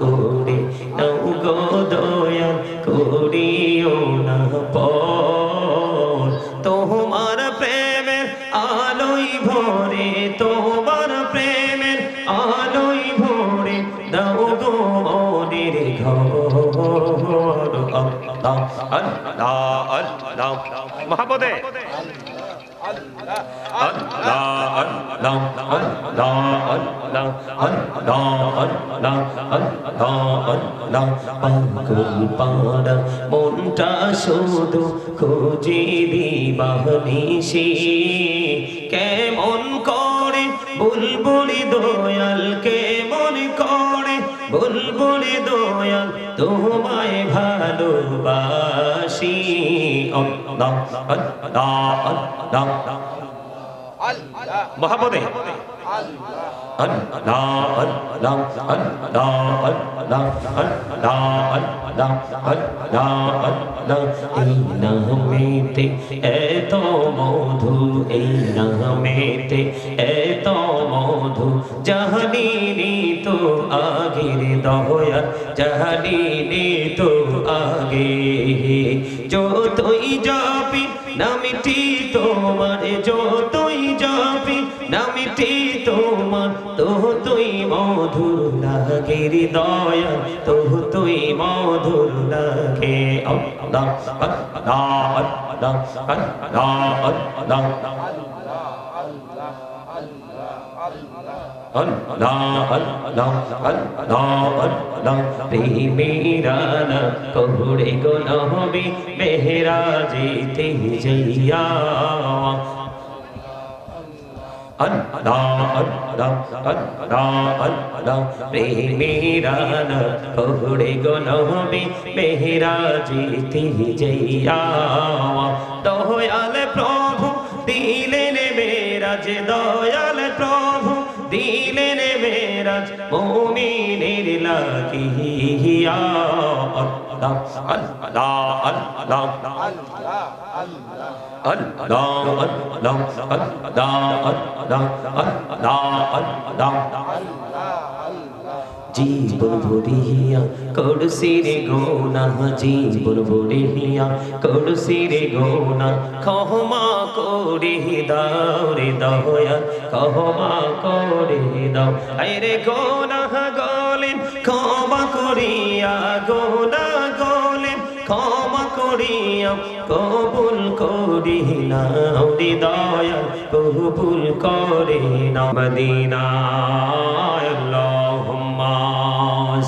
করে নাও গো দয়াল করিও না পর তোমার প্রেমের আলোই ভরে তোমার প্রেমের আলোই ভরে দাও গো মনের ঘর আল্লাহ আল্লাহ মহাপদে। পাড়া মনটা শুধু খুঁজে দিবানিসি কেমন করে বুলবুলি দয়াল, কেমন করে বুলবুলি দয়াল তোমায় ভালোবাসি। আল্লাহ আল্লাহ আল্লাহ মহাপদে আল্লাহ আল্লাহ আল্লাহ আল্লাহ আল্লাহ আল্লাহ আল্লাহ আল্লাহ এই নামেতে এত মধু এই নামেতে এত মধু জাহানিনি তো আগের দয়া জাহানিনি তো আগে যতই যাবি নামিটি তোমার যতই যাবি নামিটি তোমার তো তুই মধুর লাগে দয়া তো তুই মধুর লাগে আল্লাহ আল্লাহ আল্লাহ আল্লাহ আল্লাহ প্রেমেরানা কহুড়ে গো নহবি মেহরাজেতে যাইয়া প্রেমেরানা কহুড়ে গো নহবি মেহরাজেতে যাইয়া দয়াল প্রভু দিলেন মেরাজ দয়াল মুমিনের লাগিয়া আল্লাহ আল্লাহ আল্লাহ আল্লাহ আল্লাহ আল্লাহ আল্লাহ আল্লাহ জীবন ভরিয়া করছি রে গোনা, জীবন ভরিয়া করছি রে গোনা। ক্ষমা করে দাও রে দয়া ক্ষমা করে দাও। আরে গোনা গলেন, ক্ষমা করিয়া, গোনা গলেন, ক্ষমা করিয়া, কবুল করি রে দয়া কবুল করে না মদিনা আল্লাহুম্মা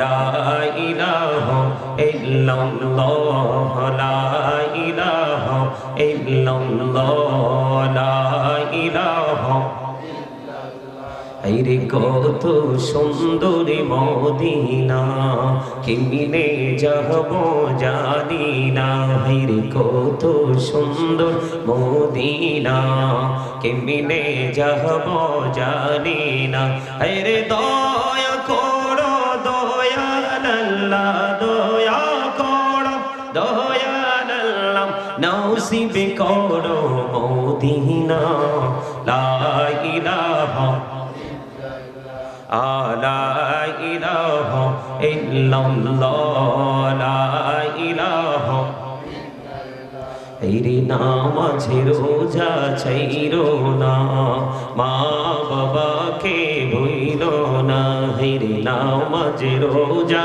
লা কত সুন্দরী মদিনা, কিমিনে যাব জানি না। আইরে কত সুন্দর মদিনা, কিমিনে যাব জানি না। আইরে দ আল্লাহ দয়া করো দয়াল আল্লাহ ইল্লাল্লাহ লা ইলাহা এইরে নামাজে রোজা ছাইরো না মা বাবাকে ভইল না হেরে নামাজে রোজা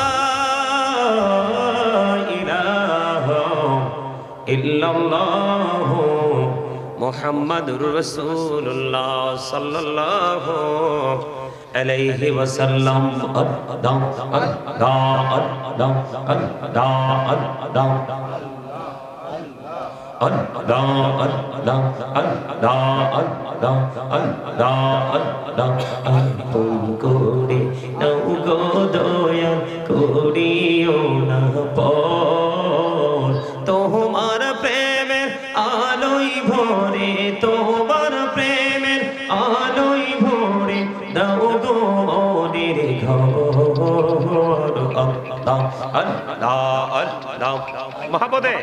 ইল্লাল্লাহ মুহাম্মাদুর রাসূলুল্লাহ সাল্লাল্লাহু আলাইহি ওয়াসাল্লাম আদাম আদাম আদাম আদাম আদাম করে নৌ গো দয়া করিও না পর মহাপদে।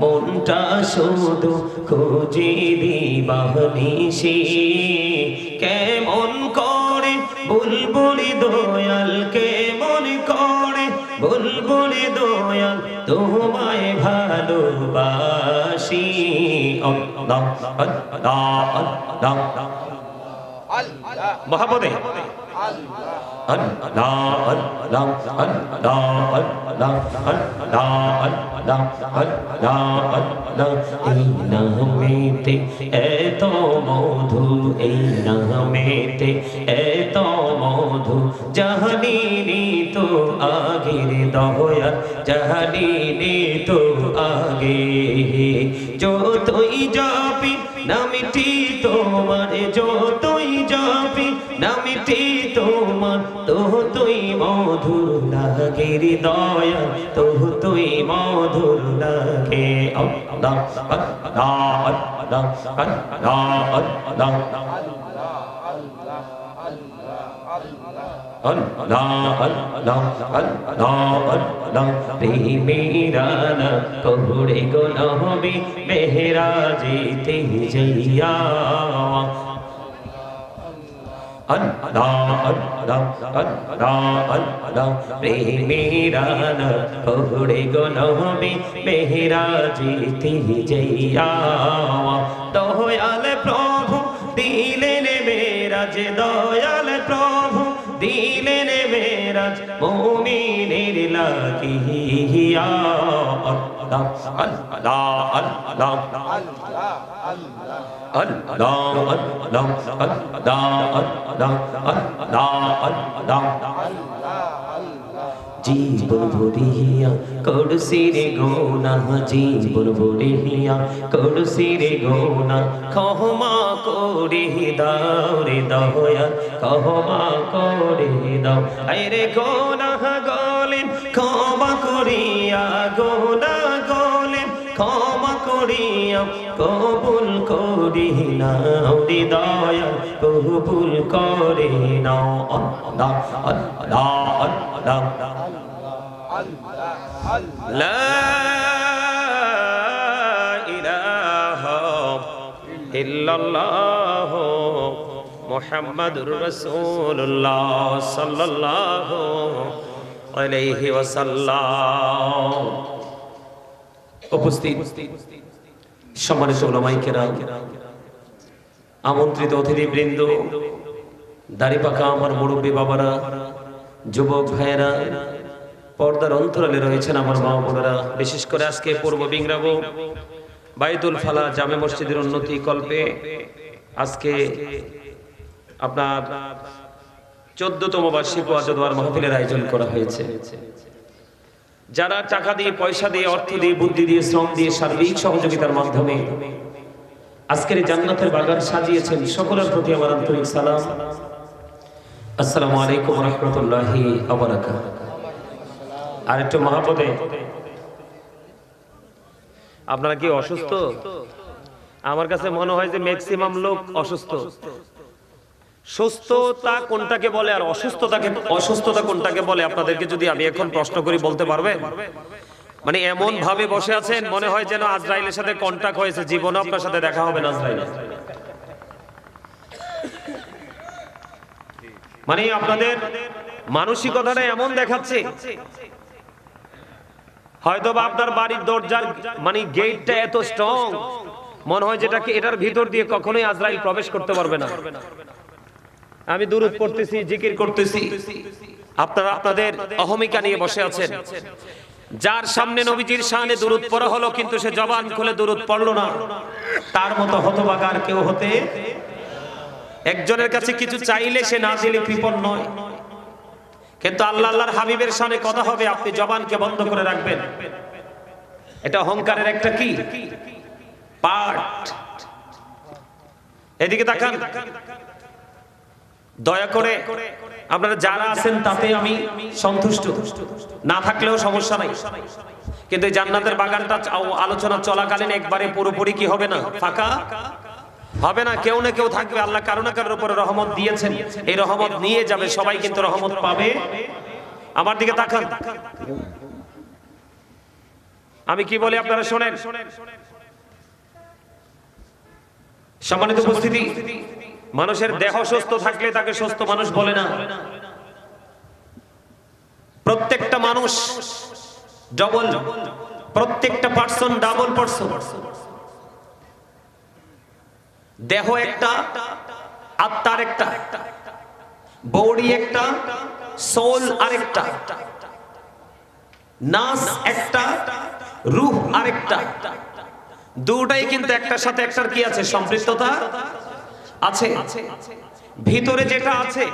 মনটা শুধু খুঁজি দিবাহ নিশি কেমন করে বুলবুলি দয়ালকে বুলবুলি দয়াল তোমায় ভালোবাসি। আল্লাহ আল্লাহ আল্লাহ মহাপদে আল্লাহ আল্লাহ আল্লাহ আল্লাহ আল্লাহ আল্লাহ আল্লাহ আল্লাহ এই নামেতে এত মধু এই নামেতে এত মধু জাহানিনি তো আগের দয়া জাহানিনি তো আগে যতই যাবি নামিটি তোমার যতই যাবি, নামিটি তোমার তোহতই মধুর লাগে হৃদয় তোহতই মধুর লাগে। অল্লাহ অল্লাহ অল্লাহ অল্লাহ মেরানা কহুড়ে গোলহবে মেহরা যেতে জইয়া ঘোড়ে গনবে বেহরা জিতি জইয়া দয়াল প্রভু দিলেন মেরাজ দয়া بلادي يا الله الله الله الله الله الله الله জীবন ভরিয়া করছি রে গোনা জীবন ভরিয়া করছি রে গোনা ক্ষমা করে দাও রে দয়া ক্ষমা গো ক্ষমা করিয়া গোনা গলেন ক্ষমা করিয়া কবুল করি নাও রে দয়া কবুল করে নাও আল্লাহ আল্লাহ আল্লাহ لا إله إلا الله محمد رسول الله صلى الله عليه আমন্ত্রিত অতিথি বৃন্দ আমন্ত্রিত দাড়ি পাকা আমার মুরব্বী বাবারা, যুবক ভাইয়েরা, পর্দার অন্তরালে রয়েছেন আমার মা বোনেরা। বিশেষ করে আজকে পূর্ব বিংরাব, বাইতুল ফালা জামে মসজিদের উন্নতি কল্পে আজকে আপনার চোদ্দতম বার্ষিক ওয়াজদার মাহফিলের আয়োজন করা হয়েছে। যারা টাকা দিয়ে, পয়সা দিয়ে, অর্থ দিয়ে, বুদ্ধি দিয়ে, শ্রম দিয়ে সার্বিক সহযোগিতার মাধ্যমে আজকের জান্নাতের বাগান সাজিয়েছেন, সকলের প্রতি আমার আন্তরিক সালাম। আসসালামু আলাইকুম রহমতুল্লাহি আর একটু মহাপদে আপনারা কি অসুস্থ? আমার কাছে মনে হয় যে ম্যাক্সিমাম লোক অসুস্থ। সুস্থতা কোনটাকে বলে আর অসুস্থতাকে অসুস্থতা কোনটাকে বলে? আপনাদেরকে যদি আমি এখন প্রশ্ন করি, বলতে পারবে মানে এমন ভাবে বসে আছেন, মনে হয় যেন আজরাইলের সাথে কন্টাক্ট হয়েছে। জীবনে আপনার সাথে দেখা হবে না আজরাইল। মানে আপনাদের মানসিকতাটা এমন দেখাচ্ছে। হয়তো বা আপনার বাড়ির দরজার মানে গেটটা এত স্ট্রং মনে হয় যেটাকে এটার ভিতর দিয়ে কখনোই আজরাইল প্রবেশ করতে পারবে না। আমি দূরত পড়তেছি, জিকির করতেছি। আপনারা আপনাদের অহমিকা নিয়ে বসে আছেন। যার সামনে নবীজির সামনে দূরত পড়া হলো, কিন্তু সে জবান খুলে দূরত পড়ল না। তার মতো হতবাগার কেউ হতে একজনের কাছে কিছু চাইলে সে না দিলে কৃপণ নয়। কিন্তু আল্লাহ আল্লাহর হাবিবের সামনে কথা হবে, আপনি জবানকে বন্ধ করে রাখবেন। এটা অহংকারের একটা কি? পার্ট এদিকে তাকান। দয়া করে আপনারা যারা আছেন তাতে আমি সন্তুষ্ট। না থাকলেও সমস্যা নাই। কিন্তু জান্নাতের বাগানটা আলোচনা চলাকালীন একবারে পুরোপুরি কি হবে না? ফাঁকা? হবে না? কেউ না কেউ থাকবে। আল্লাহ কারও না কারোর উপরে রহমত দিয়েছেন। এই রহমত নিয়ে যাবে। সবাই কিন্তু রহমত পাবে। আমার দিকে তাকান। আমি কি বলি আপনারা শোনেন? সম্মানিত উপস্থিতি। মানুষের দেহ সুস্থ থাকলে তাকে সুস্থ মানুষ বলে না। প্রত্যেকটা মানুষ ডবল প্রত্যেকটা পার্সন ডাবল পার্সন দেহ একটা আত্মার একটা বডি একটা সোল আরেকটা নাস একটা রূহ আরেকটা। দুটাই কিন্তু একটার সাথে একটার কি আছে? সম্পৃক্ততা। আছে। ভিতরে যেটা আছে,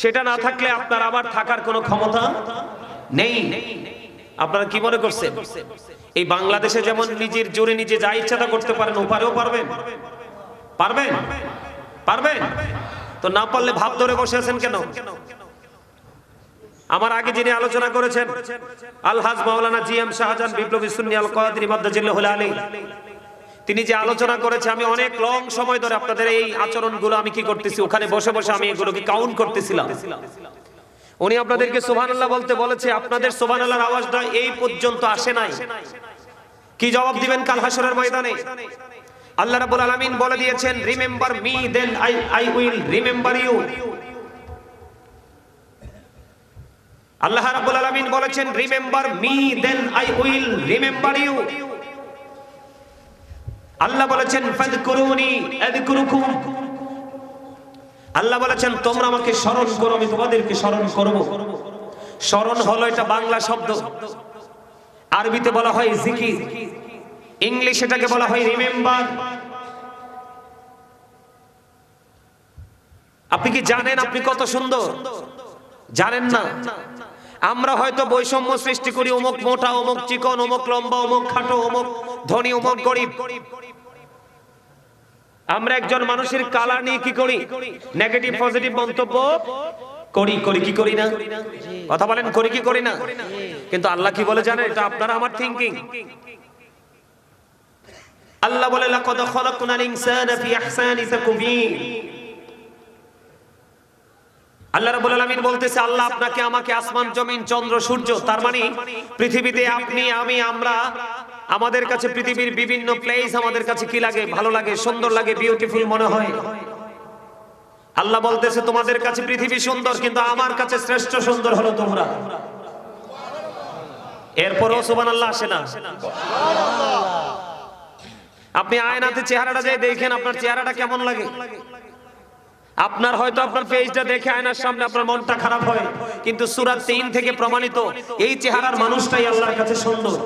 সেটা না থাকলে আপনার আবার থাকার কোনো ক্ষমতা নেই। আপনারা কি মনে করছেন? এই বাংলাদেশে যেমন নিজের জোরে নিজে যা ইচ্ছাটা করতে পারেন, ওপারেও পারবেন। পারবেন? পারবেন? তো না পারলে ভাব ধরে বসে আছেন কেন? আমার আগে যিনি আলোচনা করেছেন, আলহাজ মাওলানা জি এম শাহজাহান বিপ্লবী সুন্নি আল কাদির মাদ্দাজিল্লাহুল আলী তিনি যে আলোচনা করেছে, আমি অনেক লং সময় ধরে আপনাদের এই আচরণগুলো আমি কি করতেছি, ওখানে বসে বসে আমি এগুলোকে কাউন্ট করতেছিলাম। উনি আপনাদেরকে সুবহানাল্লাহ বলতে বলেছে, আপনাদের সুবহানাল্লাহর আওয়াজটা এই পর্যন্ত আসে নাই। কি জবাব দিবেন কাল হাসরের ময়দানে? আল্লাহ রাব্বুল আলামিন বলে দিয়েছেন remember me then I I will remember you Allah রাব্বুল আলামিন বলেছেন remember me then I will remember you Allah বলেছেন আল্লাহ বলেছেন, তোমরা আমাকে স্মরণ করো, আমি তোমাদেরকে স্মরণ করব। স্মরণ হলো এটা বাংলা শব্দ। আরবিতে বলা হয় জিকির। ইংলিশ এটাকে বলা হয় রিমেম্বার। আপনি কি জানেন আপনি কত সুন্দর? জানেন না? আমরা হয়তো বৈষম্য সৃষ্টি করি, অমুক মোটা, অমুক চিকন, অমুক লম্বা, অমুক খাটো, অমুক ধনী, অমুক গরিব। আমরা একজন মানুষের কালার নিয়ে কি করি? নেগেটিভ পজিটিভ মন্তব্য করি করি কি করি না? কথা বলেন, করি কি করি না? কিন্তু আল্লাহ কি বলে জানেন? এটা আপনার আমার থিংকিং আল্লাহ বলে, লাকাদ খলাকনাল ইনসানা ফি আহসানি তাকবীর আল্লাহ রাব্বুল আলামিন বলতেছে, আল্লাহ আপনাকে আমাকে আসমান, জমিন, চন্দ্র, সূর্য, তার মানে পৃথিবীতে আপনি, আমি, আমরা, আমাদের কাছে পৃথিবীর বিভিন্ন প্লেস আমাদের কাছে কি লাগে? ভালো লাগে, সুন্দর লাগে বিউটিফুল মনে হয়? আল্লাহ বলতেছে, তোমাদের কাছে পৃথিবী সুন্দর, কিন্তু আমার কাছে শ্রেষ্ঠ সুন্দর হলো তোমরা। এরপরও সুবহানাল্লাহ আসে না। আপনি আয়নাতে চেহারাটা যাই দেখেন, আপনার চেহারাটা কেমন লাগে? আপনার হয়তো আপনার ফেসটা দেখে আয়নার সামনে আপনার মনটা খারাপ হয়, কিন্তু সূরা 3 থেকে প্রমাণিত, এই চেহারার মানুষটাই আল্লাহর কাছে সুন্দর।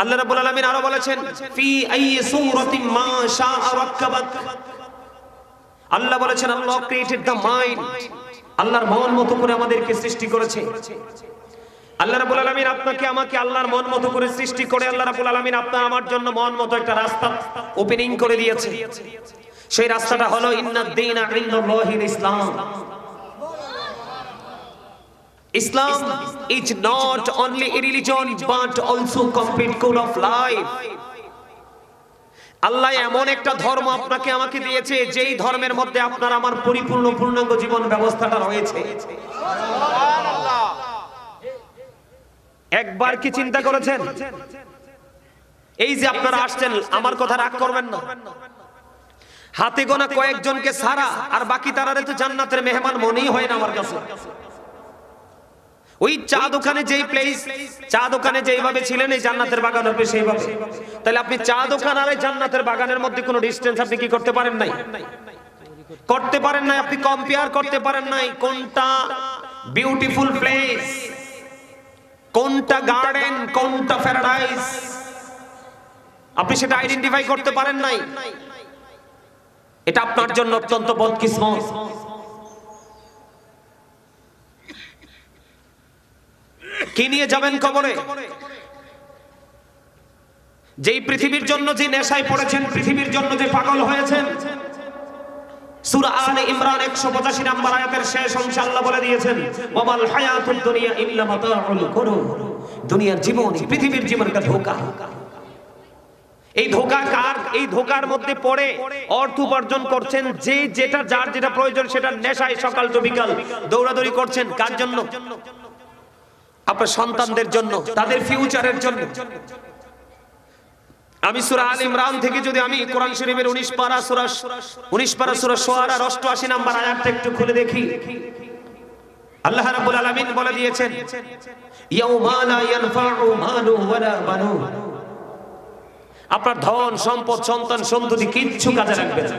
আল্লাহ রাব্বুল আলামিন আরও বলেছেন, ফি আইয়ি সূরাতিন মা শাআ রাক্কাবাক আল্লাহ বলেছেন, আল্লাহ ক্রিয়েটেড দ্য মাইন্ড আল্লাহর মন মতো করে আমাদেরকে সৃষ্টি করেছে। আল্লাহ রাব্বুল আলামিন আপনাকে, আমাকে আল্লাহর মন মতো করে সৃষ্টি করে, আল্লাহ রাব্বুল আলামিন আপনার আমার জন্য মন মতো একটা রাস্তা ওপেনিং করে দিয়েছে। সেই রাস্তাটা হলো ইন্নাদ দীনা ইনদাল্লাহিল ইসলাম। Islam is not only a religion, but also complete code of life. আল্লাহ এমন একটা ধর্ম আপনাকে, আমাকে দিয়েছে, যেই ধর্মের মধ্যে আপনার আমার পরিপূর্ণ, পূর্ণাঙ্গ জীবন ব্যবস্থাটা রয়েছে। একবার কি চিন্তা করেছেন? এই যে আপনারা আসছেন আমার কথা রাগ করবেন না। হাতে গোনা কয়েকজনকে সারা আর বাকি তারারে তো জান্নাতের মেহমান মনেই হয় না আমার কাছে। ওই চা দোকানে যেই প্লেস চা দোকানে যেইভাবে ছিলেন এই জান্নাতের বাগান হবে সেইভাবে তাহলে আপনি চা দোকান আর এই জান্নাতের বাগানের মধ্যে কোনো ডিস্টেন্স আপনি কি করতে পারেন নাই? করতে পারেন নাই? আপনি কম্পেয়ার করতে পারেন নাই কোনটা বিউটিফুল প্লেস কোনটা গার্ডেন কোনটা প্যারাডাইস আপনি সেটা আইডেন্টিফাই করতে পারেন নাই। এটা আপনার জন্য অত্যন্ত বদকিসমত কি নিয়ে যাবেন কবরে? যেই পৃথিবীর জন্য যে নেশায় পড়েছেন, পৃথিবীর জন্য যে পাগল হয়েছেন সূরা আলে ইমরান 185 নম্বর আয়াতের শেষ অংশে আল্লাহ বলে দিয়েছেন, ওয়ামাল হায়াতুদ দুনিয়া ইল্লা মাতাউল গুরুর দুনিয়ার জীবন, পৃথিবীর জীবন ধোঁকা। এই ধোঁকা কার? এই ধোঁকার মধ্যে অর্থ উপার্জন করছেন, যে যেটা যার যেটা প্রয়োজন সেটা নেশায় সকাল তো বিকাল দৌড়াদৌড়ি করছেন, কার জন্য? আপনার সন্তানদের জন্য, তাদের ফিউচারের জন্য। আমি সূরা আল ইমরান থেকে যদি আমি কোরআন শরীফের 19 পারা সূরা 19 পারা সূরা শুআরা 88 নাম্বার আয়াতটা একটু খুলে দেখি। আল্লাহ রাব্বুল আলামিন বলে দিয়েছেন, ইয়াউমা লা ইয়ানফাউ মালু ওয়ালা বানুন আপনার ধন, সম্পদ, সন্তান, সন্ততি কিচ্ছু কাজে লাগবে না।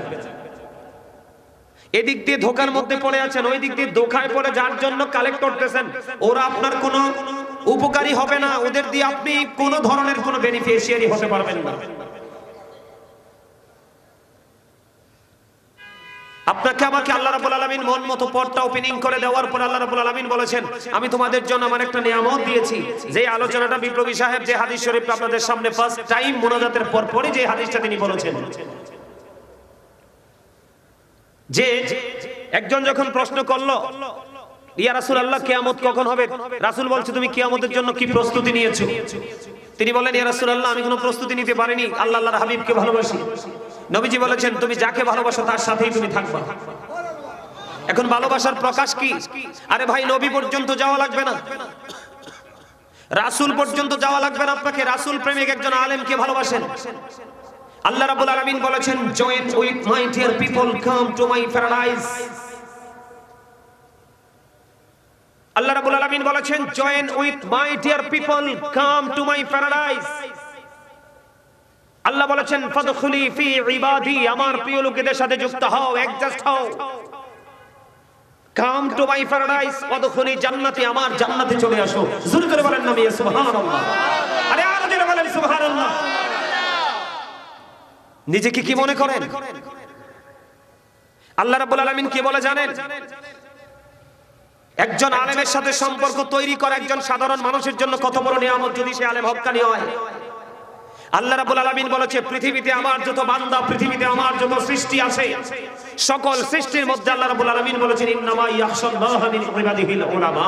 এদিক দিয়ে ধোকার মধ্যে পড়ে আছেন ওই দিক দিয়ে ধোকায় পড়ে যার জন্য কালেক্ট করতেছেন, ওরা আপনার কোনো উপকারী হবে না, ওদের দিয়ে আপনি কোন ধরনের কোনো বেনিফিশিয়ারি হতে পারবেন না। আপনাকে আমাকে আল্লাহ রাব্বুল আলামিন মন মতো পথটা ওপেনিং করে দেওয়ার পর আল্লাহ রাব্বুল আলামিন বলেছেন, আমি তোমাদের জন্য আমার একটা নিয়ামত দিয়েছি। যে আলোচনাটা বিপ্লবী সাহেব, যে হাদিস শরীফটা আপনাদের সামনে ফার্স্ট টাইম মোনাজাতের পর পরই যে হাদিসটা তিনি বলেছেন। যে একজন যখন প্রশ্ন করল ইয়া রাসূল আল্লাহ কিয়ামত কখন হবে? রাসূল বলছে, তুমি কিয়ামতের জন্য কি প্রস্তুতি নিয়েছো? তিনি বলেন ইয়া রাসূল আল্লাহ আমি কোনো প্রস্তুতি নিতে পারিনি। আল্লাহ, আল্লাহর হাবিবকে ভালোবাসি। নবীজি বলেছেন, তুমি যাকে ভালোবাসো, তার সাথেই তুমি থাকবা। এখন ভালোবাসার প্রকাশ কি? আরে ভাই, নবী পর্যন্ত যাওয়া লাগবে না। রাসূল পর্যন্ত যাওয়া লাগবে না আপনাকে। রাসূল প্রেমিক একজন আলেমকে ভালোবাসেন। আল্লাহ রাব্বুল আলামিন বলেছেন join with my dear people come to my paradise Allah রাব্বুল আলামিন বলেছেন join with my dear people come to my paradise Allah বলেছেন, ফাদখুলি ফি ইবাদি, আমার প্রিয় লোকেদের সাথে যুক্ত হও অ্যাডজাস্ট হও। কাম টু মাই প্যারাডাইস ওয়াদখুলি জান্নাতি, আমার জান্নাতে চলে আসো। জোরে করে বলেন নবী, সুবহানাল্লাহ। আরে আরও জোরে বলেন, সুবহানাল্লাহ। নিজেকে কি মনে করেন? আল্লাহ রাব্বুল আলামিন কি বলে জানেন? একজন আলেমের সাথে সম্পর্ক তৈরি করা একজন সাধারণ মানুষের জন্য কত বড় নিয়ামত যদি সে আলেম হক্কানি হয়। আল্লাহ রাব্বুল আলামিন বলেছে, পৃথিবীতে আমার যত বান্দা, পৃথিবীতে আমার যত সৃষ্টি আছে, সকল সৃষ্টির মধ্যে আল্লাহ রাব্বুল আলামিন বলেছেন, ইন্নামা ইয়াখশাল্লাহ মিন ইবাদিহিল উলামা।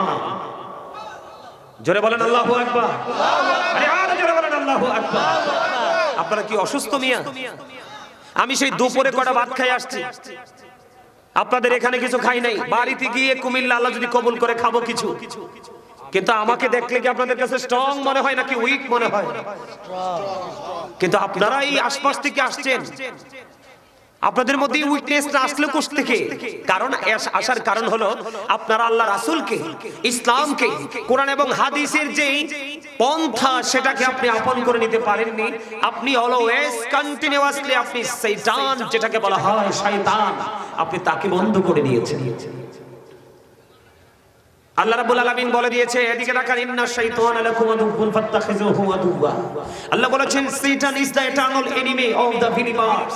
জোরে বলেন, আল্লাহু আকবার। আরে, আরও জোরে বলেন, আল্লাহু আকবার। আপনারা কি অসুস্থ মিয়া? আমি সেই দুপুরে কটা ভাত খাই আসছি। আপনাদের এখানে কিছু খাই নাই। বাড়িতে গিয়ে কুমিল্লা আল্লাহ যদি কবুল করে, খাব কিছু। কিন্তু আমাকে দেখলে কি আপনাদের কাছে স্ট্রং মনে হয় নাকি উইক মনে হয়? কিন্তু আপনারা এই আশপাশ থেকে আসছেন। আপনাদের মধ্যে উইকনেস না আসলে কোষ থেকে। কারণ আসার কারণ হলো আপনারা আল্লাহ রাসূলকে, ইসলামকে, কোরআন এবং হাদিসের যেই পন্থা সেটাকে আপনি আপন করে নিতে পারেননি। আপনি অলওয়েজ কন্টিনিউয়াসলি আপনি শয়তান যেটাকে বলা হয় শয়তান, আপনি তাকে বন্ধ করে দিয়েছেন। আল্লাহ রাব্বুল আলামিন বলে দিয়েছে, এদিকে রাখার, ইন্না শাইতান লাকুম আদুউন ফাত্তাখিযুহু আদুওয়া। আল্লাহ বলেছেন, শয়তান is the eternal enemy of the believers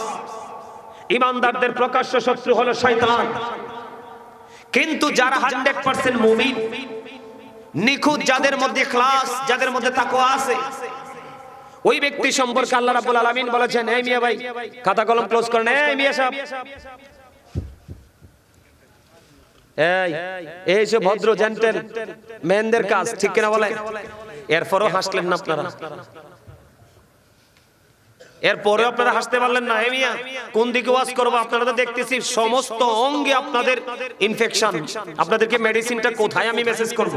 ইমানদারদের প্রকাশ্য শত্রু হলো শয়তান। কিন্তু যারা 100% মুমিন, নিখুঁত যাদের মধ্যে ক্লাস যাদের মধ্যে তাকওয়া আছে, ওই ব্যক্তি সম্পর্কে আল্লাহ রাব্বুল আলামিন বলেছেন, এই মিয়া ভাই খাতা কলম ক্লোজ করেন। এই মিয়া সাহেব, এই এই যে ভদ্র জেন্টেল মেনদের কাজ, ঠিক কিনা বলে এরপরও হাসলেন না আপনারা? এরপরে আপনারা হাসতে পারলেন না। হেমিয়া কোন দিকে ওয়াজ করব? আপনারা তো দেখতেছি সমস্ত অঙ্গে আপনাদের ইনফেকশন আপনাদেরকে মেডিসিনটা কোথায় আমি মেসেজ করব?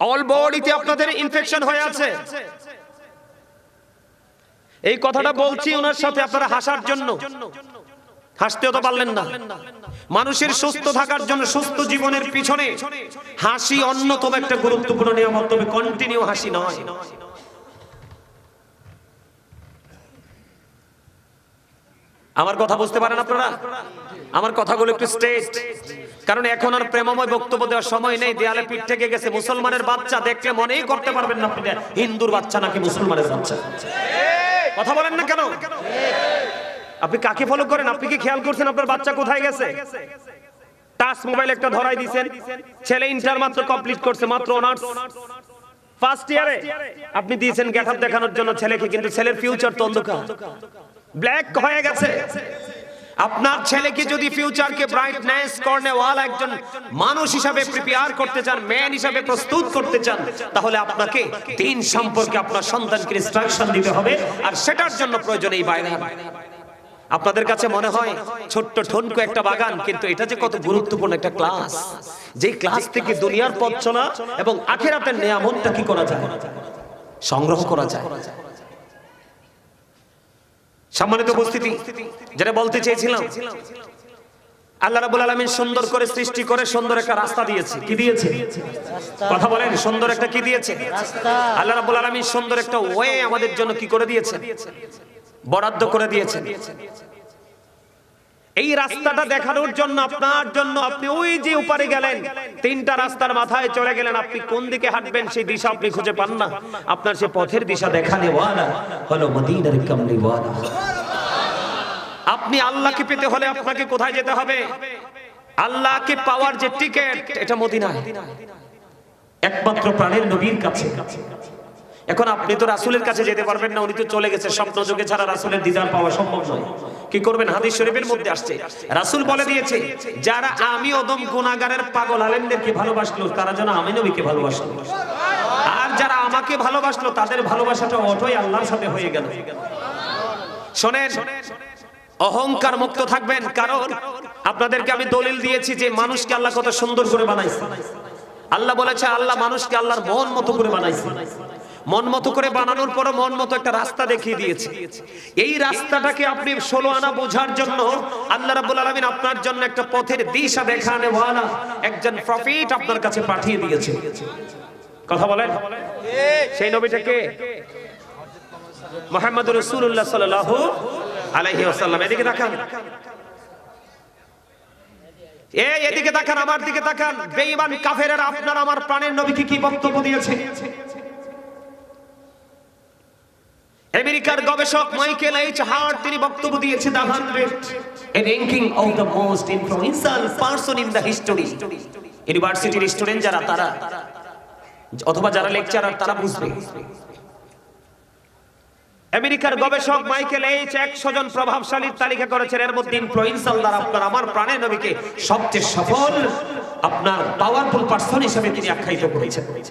অল বডিতে আপনাদের ইনফেকশন হয়ে আছে। এই কথাটা বলছি ওনার সাথে আপনারা হাসার জন্য। হাসতেও তো পারলেন না। মানুষের সুস্থ থাকার জন্য সুস্থ জীবনের পিছনে হাসি অন্যতম একটা গুরুত্বপূর্ণ নিয়ামত তবে কন্টিনিউ হাসি নয়। আমার কথা বুঝতে পারেন আপনারা? আমার কথাগুলো একটু স্টেজ কারণ এখন আর প্রেমময় বক্তব্য দেওয়ার সময় নেই, দেয়ালে পিঠ থেকে গেছে। মুসলমানের বাচ্চা দেখলে মনেই করতে পারবেন না আপনি। হিন্দুর বাচ্চা নাকি মুসলমানের বাচ্চা? কথা বলেন না কেন? আপনি কাকে ফলো করেন? আপনি কি খেয়াল করছেন আপনার বাচ্চা কোথায় গেছে? টাচ মোবাইল একটা ধরাই দিয়েছেন ছেলে ইন্টার মাত্র কমপ্লিট করছে, মাত্র অনার্স ফার্স্ট ইয়ারে আপনি দিয়েছেন গেটআপ দেখানোর জন্য ছেলেকে, কিন্তু ছেলের ফিউচার তো অন্ধকার। ব্ল্যাক হয়ে গেছে। আপনার ছেলেকে যদি ফিউচারকে ব্রাইটনেস কর্নেওয়াল একজন মানুষ হিসাবে প্রিপেয়ার করতে চান ম্যান হিসাবে প্রস্তুত করতে চান, তাহলে আপনাকে দিন সম্পর্কে আপনার সন্তানকে ইনস্ট্রাকশন দিতে হবে, আর সেটার জন্য প্রয়োজন এই বাইরে আপনাদের কাছে মনে হয় ছোট্ট ঠনকো একটা বাগান, কিন্তু এটা যে কত গুরুত্বপূর্ণ একটা ক্লাস যে ক্লাস থেকে দুনিয়ার পথ চলা এবং আখেরাতের নিয়ামতটা কি করা যায়? সংগ্রহ করা যায়। সম্মানিত উপস্থিতি, যেটা বলতে চেয়েছিলাম, আল্লাহ রাব্বুল আলামিন সুন্দর করে সৃষ্টি করে সুন্দর একটা রাস্তা দিয়েছে। কি দিয়েছে? কথা বলেন, সুন্দর একটা কি দিয়েছে? আল্লাহ রাব্বুল আলামিন সুন্দর একটা ওয়ে আমাদের জন্য কি করে দিয়েছে? বরাদ্দ করে দিয়েছেন এই রাস্তাটা দেখানোর জন্য, আপনার জন্য আপনি ওই যে উপারে গেলেন, তিনটা রাস্তার মাথায় চলে গেলেন, আপনি কোন দিকে হাঁটবেন, সেই দিশা আপনি খুঁজে পান না। আপনার সে পথের দিশা দেখানে হলো মদিনার কামলি ওয়ালা। আপনি আল্লাহকে পেতে হলে আপনাকে কোথায় যেতে হবে? আল্লাহকে পাওয়ার যে টিকেট, এটা মদিনায়। একমাত্র প্রাণের নবীর কাছে। এখন আপনি তো রাসূলের কাছে যেতে পারবেন না, উনি তো চলে গেছে। স্বপ্ন যুগে ছাড়া রাসূলের দিদার পাওয়া সম্ভব নয়। কি করবেন? হাদিস শরীফের মধ্যে আসছে। রাসূল বলে দিয়েছে, যারা আমি অদম গুনাহগারের পাগল আলেমদেরকে ভালোবাসলো, তারা যেন আমি নবীকে ভালোবাসলো আর যারা আমাকে ভালোবাসলো, তাদের ভালোবাসাটা অটোই আল্লাহর সাথে হয়ে গেল। শোনেন, অহংকার মুক্ত থাকবেন, কারণ আপনাদেরকে আমি দলিল দিয়েছি যে মানুষকে আল্লাহ কত সুন্দর করে বানাইছে। আল্লাহ বলেছে, আল্লাহ মানুষকে আল্লাহর মন মতো করে বানাইছে। মন মতো করে বানানোর পর মন মতো একটা রাস্তা দেখিয়ে দিয়েছে। এই রাস্তাটাকে আপনি ষোলো আনা বোঝার জন্য আল্লাহ রাব্বুল আলামিন আপনার জন্য একটা পথের দিশা দেখানে ওয়ালা একজন প্রফিট আপনার কাছে পাঠিয়ে দিয়েছে। কথা বলেন? সেই নবীটাকে মোহাম্মদ রসুল্লাহ সাল্লাল্লাহু আলাইহি ওয়াসাল্লাম। এদিকে তাকান। এ এদিকে তাকান, আমার দিকে তাকান। বেঈমান কাফেরেরা আপনার, আমার প্রাণের নবীকে কি বক্তব্য দিয়েছে? আমেরিকার গবেষক মাইকেল এইচ হার্ট তিনি বক্তব্য দিয়েছে the hundred. A ranking of the most influential person in the history. ইউনিভার্সিটির স্টুডেন্ট যারা তারা অথবা যারা লেকচারার তারা বুঝবে। আমেরিকার গবেষক মাইকেল এইচ একশো জন প্রভাবশালীর তালিকা করেছেন। এর মধ্যে ইনফ্লুয়েন্সাল দ্বারা আপনার আমার প্রাণের নবীকে সবচেয়ে সফল আপনার পাওয়ারফুল পার্সন হিসেবে তিনি আখ্যায়িত করেছেন।